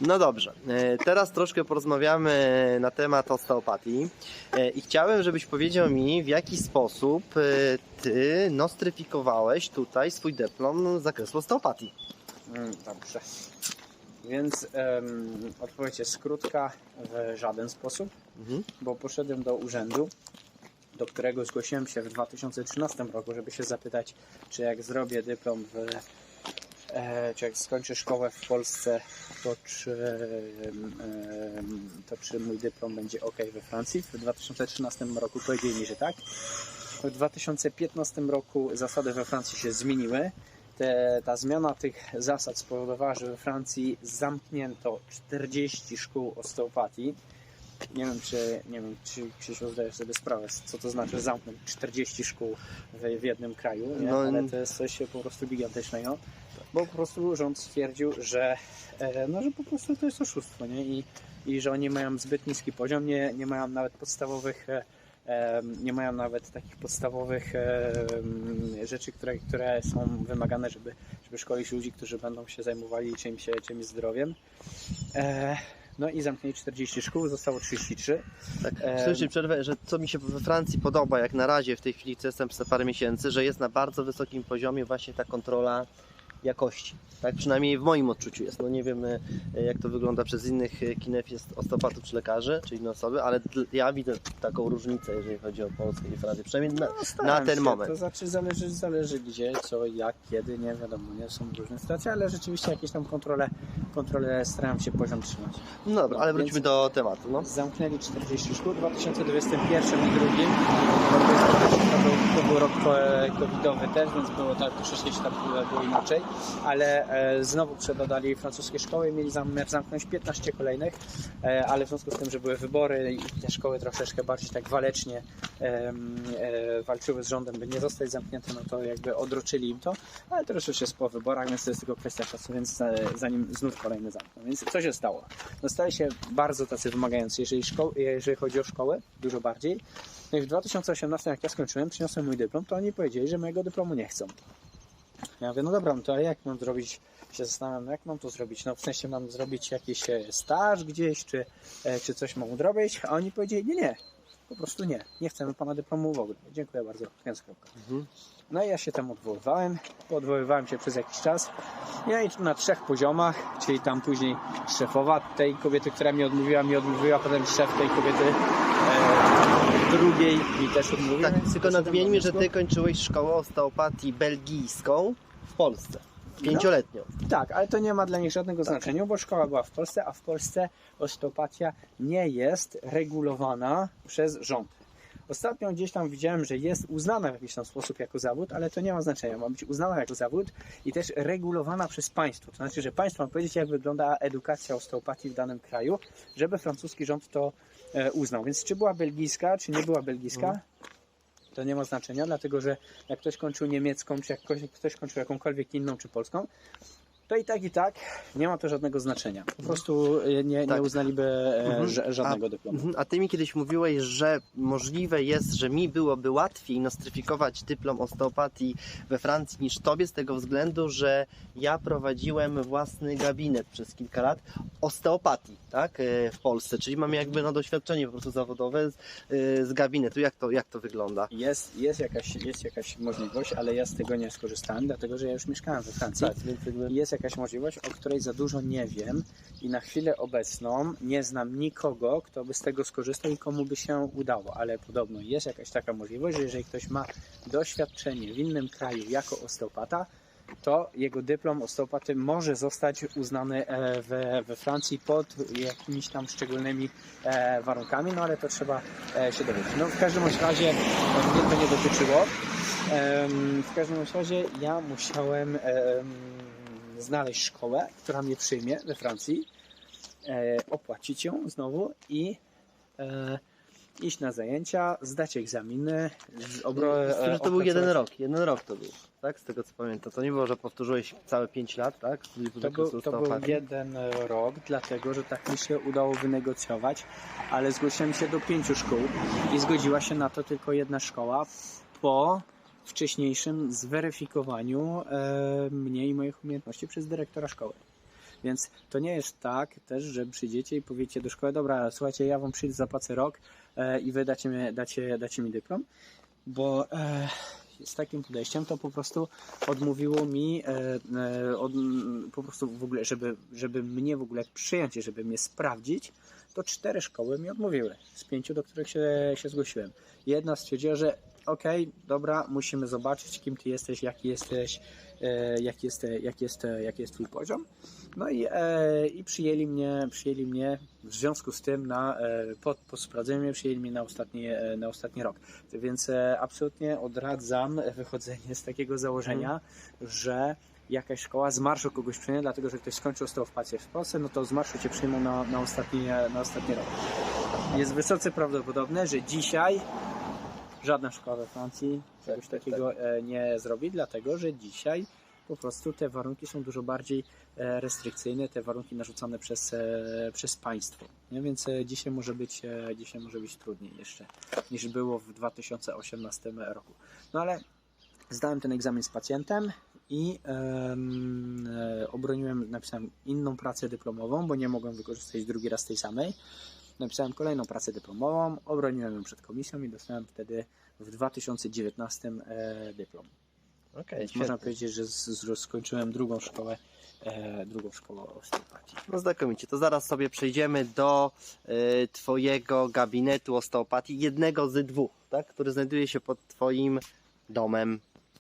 No dobrze, e, teraz troszkę porozmawiamy na temat osteopatii E, i chciałem, żebyś powiedział mi, w jaki sposób e, ty nostryfikowałeś tutaj swój dyplom z zakresu osteopatii. Mm, Dobrze. Więc em, odpowiedź jest krótka w żaden sposób, Mhm. bo poszedłem do urzędu, do którego zgłosiłem się w 2013 roku, żeby się zapytać, czy jak zrobię dyplom w, czy jak skończę szkołę w Polsce, to czy, to czy mój dyplom będzie ok we Francji. W 2013 roku powiedzieli mi, że tak. W 2015 roku zasady we Francji się zmieniły. Te, ta zmiana tych zasad spowodowała, że we Francji zamknięto 40 szkół osteopatii. Nie wiem, czy, nie wiem, czy Krzysiu zdajesz sobie sprawę, co to znaczy zamknąć 40 szkół w, w jednym kraju, nie? No, ale to jest coś po prostu gigantycznego, bo po prostu rząd stwierdził, że, e, no, że po prostu to jest oszustwo nie? I, i że oni mają zbyt niski poziom, nie, nie mają nawet podstawowych e, nie mają nawet takich podstawowych em, rzeczy, które, które są wymagane, żeby, żeby szkolić ludzi, którzy będą się zajmowali czymś, czymś zdrowiem. E, no i zamknęli 40 szkół, zostało 33. Tak. Słyszę przerwę, że co mi się we Francji podoba, jak na razie w tej chwili, co jestem przez parę miesięcy, że jest na bardzo wysokim poziomie właśnie ta kontrola jakości. Tak przynajmniej w moim odczuciu jest. No nie wiem e, jak to wygląda przez innych e, kinefist, osteopatów czy lekarzy, czy inne osoby, ale ja widzę taką różnicę, jeżeli chodzi o Polskę i Francję. Przynajmniej na, No, na ten się, moment. To znaczy zależy, zależy gdzie, co, jak, kiedy, nie wiadomo, nie są różne sytuacje, ale rzeczywiście jakieś tam kontrole, kontrole staram się poziom trzymać. No dobra, No, ale wróćmy do tematu. No. Zamknęli 40 szkół w 2021 i 2022. To był, to był rok ko- covidowy też, więc było tak troszeczkę się tam było, inaczej, ale e, znowu przedodali francuskie szkoły i mieli zamiar zamknąć 15 kolejnych, e, ale w związku z tym, że były wybory i te szkoły troszeczkę bardziej tak walecznie e, walczyły z rządem, by nie zostać zamknięte, no to jakby odroczyli im to, ale teraz już jest po wyborach, więc to jest tylko kwestia czasu, więc e, zanim znów kolejny zamkną. Więc co się stało? No się bardzo tacy wymagający, jeżeli, jeżeli chodzi o szkołę, dużo bardziej. No i w 2018, jak ja skończyłem, przyniosłem mój dyplom, to oni powiedzieli, że mojego dyplomu nie chcą. Ja mówię, no dobra, no to a jak mam zrobić, się zastanawiam, no jak mam to zrobić? No w sensie mam zrobić jakiś e, staż gdzieś, czy, e, czy coś mam zrobić? A oni powiedzieli, nie, nie, po prostu nie, nie chcemy pana dyplomu w ogóle. Dziękuję bardzo, koniec kropka. Mhm. No i ja się tam odwoływałem, odwoływałem się przez jakiś czas. Ja i na trzech poziomach, czyli tam później szefowa tej kobiety, która mi odmówiła, mi odmówiła, potem szef tej kobiety e, drugiej mi też odmówił. Tak, tylko nadmieńmy, że ty kończyłeś szkołę osteopatii belgijską w Polsce. Pięcioletnią. Tak, ale to nie ma dla nich żadnego znaczenia, bo szkoła była w Polsce, a w Polsce osteopatia nie jest regulowana przez rząd. Ostatnio gdzieś tam widziałem, że jest uznana w jakiś tam sposób jako zawód, ale to nie ma znaczenia. Ma być uznana jako zawód i też regulowana przez państwo. To znaczy, że państwo ma powiedzieć, jak wygląda edukacja osteopatii w danym kraju, żeby francuski rząd to e, uznał. Więc czy była belgijska, czy nie była belgijska, to nie ma znaczenia, dlatego że jak ktoś kończył niemiecką, czy jak ktoś, ktoś kończył jakąkolwiek inną, czy polską, to i tak, i tak nie ma to żadnego znaczenia. Po prostu e, nie, Tak. nie uznaliby e, Mhm. ża- żadnego dyplomu. Mhm, A ty mi kiedyś mówiłeś, że możliwe jest, że mi byłoby łatwiej nostryfikować dyplom osteopatii we Francji niż tobie z tego względu, że ja prowadziłem własny gabinet przez kilka lat osteopatii, tak, e, w Polsce, czyli mam jakby no, doświadczenie po prostu zawodowe z, z gabinetu. Jak to, jak to wygląda? Jest, jest, jakaś, jest jakaś możliwość, ale ja z tego nie skorzystałem, dlatego że ja już mieszkałem we Francji. Tak, więc jakby... Jest jakaś możliwość, o której za dużo nie wiem i na chwilę obecną nie znam nikogo, kto by z tego skorzystał i komu by się udało, ale podobno jest jakaś taka możliwość, że jeżeli ktoś ma doświadczenie w innym kraju jako osteopata, to jego dyplom osteopaty może zostać uznany e, we, we Francji pod jakimiś tam szczególnymi e, warunkami, no ale to trzeba e, się dowiedzieć. No w każdym razie mnie to nie dotyczyło. W każdym razie ja musiałem em, znaleźć szkołę, która mnie przyjmie we Francji, e, opłacić ją znowu i e, iść na zajęcia, zdać egzaminy, obro, Z tym, że to był jeden rok, jeden rok to był, tak, z tego co pamiętam. To nie było, że powtórzyłeś całe 5 lat, tak? To był, to był jeden rok, dlatego że tak mi się udało wynegocjować, ale zgłosiłem się do pięciu szkół i zgodziła się na to tylko jedna szkoła po wcześniejszym zweryfikowaniu e, mnie i moich umiejętności przez dyrektora szkoły. Więc to nie jest tak też, że przyjdziecie i powiecie do szkoły, dobra, słuchajcie, ja wam przyjdę, zapłacę rok e, i wy dacie mi, dacie, dacie mi dyplom, bo e, z takim podejściem to po prostu odmówiło mi od, po prostu w ogóle, żeby, żeby mnie w ogóle przyjąć i żeby mnie sprawdzić, to cztery szkoły mi odmówiły z pięciu, do których się, się zgłosiłem. Jedna stwierdziła, że okej, dobra, musimy zobaczyć, kim ty jesteś, jaki jesteś, e, jaki jest, jaki jest, jaki jest twój poziom. No i, e, i przyjęli mnie, przyjęli mnie w związku z tym na, e, po, po sprawdzeniu przyjęli mnie na ostatni, e, na ostatni rok. Więc e, absolutnie odradzam wychodzenie z takiego założenia, że jakaś szkoła z marszu kogoś przyjmie, dlatego że ktoś skończył osteopację w Polsce, no to z marszu cię przyjmą na, na, ostatni, na ostatni rok. Jest wysoce prawdopodobne, że dzisiaj żadna szkoła we Francji czegoś tak, takiego e, nie zrobi, dlatego że dzisiaj po prostu te warunki są dużo bardziej e, restrykcyjne, te warunki narzucane przez, e, przez państwo. Nie? Więc dzisiaj może, być, dzisiaj może być trudniej jeszcze niż było w 2018 roku. No ale zdałem ten egzamin z pacjentem i e, obroniłem, napisałem inną pracę dyplomową, bo nie mogłem wykorzystać drugi raz tej samej. Napisałem kolejną pracę dyplomową, obroniłem ją przed komisją i dostałem wtedy w 2019 e, dyplom. Okej, Więc można powiedzieć, że z, z, skończyłem drugą szkołę, e, drugą szkołę osteopatii. No znakomicie, to zaraz sobie przejdziemy do y, Twojego gabinetu osteopatii, jednego z dwóch, tak? który znajduje się pod Twoim domem.